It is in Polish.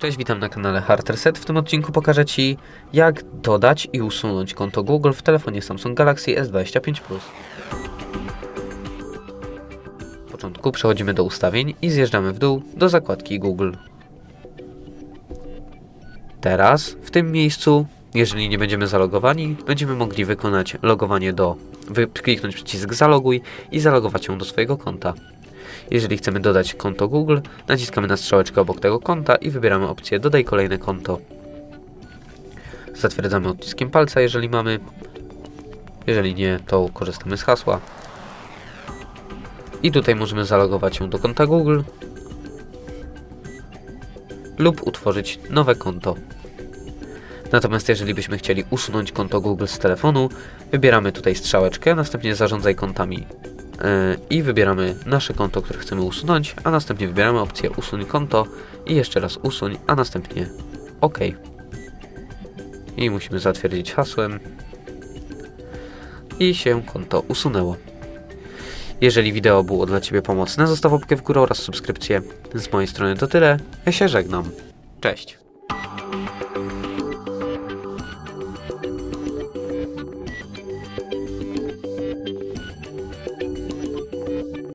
Cześć, witam na kanale Hard Reset. W tym odcinku pokażę Ci, jak dodać i usunąć konto Google w telefonie Samsung Galaxy S25 Plus. W początku przechodzimy do ustawień i zjeżdżamy w dół do zakładki Google. Teraz, w tym miejscu, jeżeli nie będziemy zalogowani, będziemy mogli wykonać logowanie do, kliknąć przycisk zaloguj i zalogować się do swojego konta. Jeżeli chcemy dodać konto Google, naciskamy na strzałeczkę obok tego konta i wybieramy opcję dodaj kolejne konto. Zatwierdzamy odciskiem palca, jeżeli mamy. Jeżeli nie, to korzystamy z hasła. I tutaj możemy zalogować się do konta Google lub utworzyć nowe konto. Natomiast jeżeli byśmy chcieli usunąć konto Google z telefonu, wybieramy tutaj strzałeczkę, następnie zarządzaj kontami i wybieramy nasze konto, które chcemy usunąć, a następnie wybieramy opcję usuń konto i jeszcze raz usuń, a następnie OK. I musimy zatwierdzić hasłem i się konto usunęło. Jeżeli wideo było dla Ciebie pomocne, zostaw łapkę w górę oraz subskrypcję. Z mojej strony to tyle. Ja się żegnam. Cześć.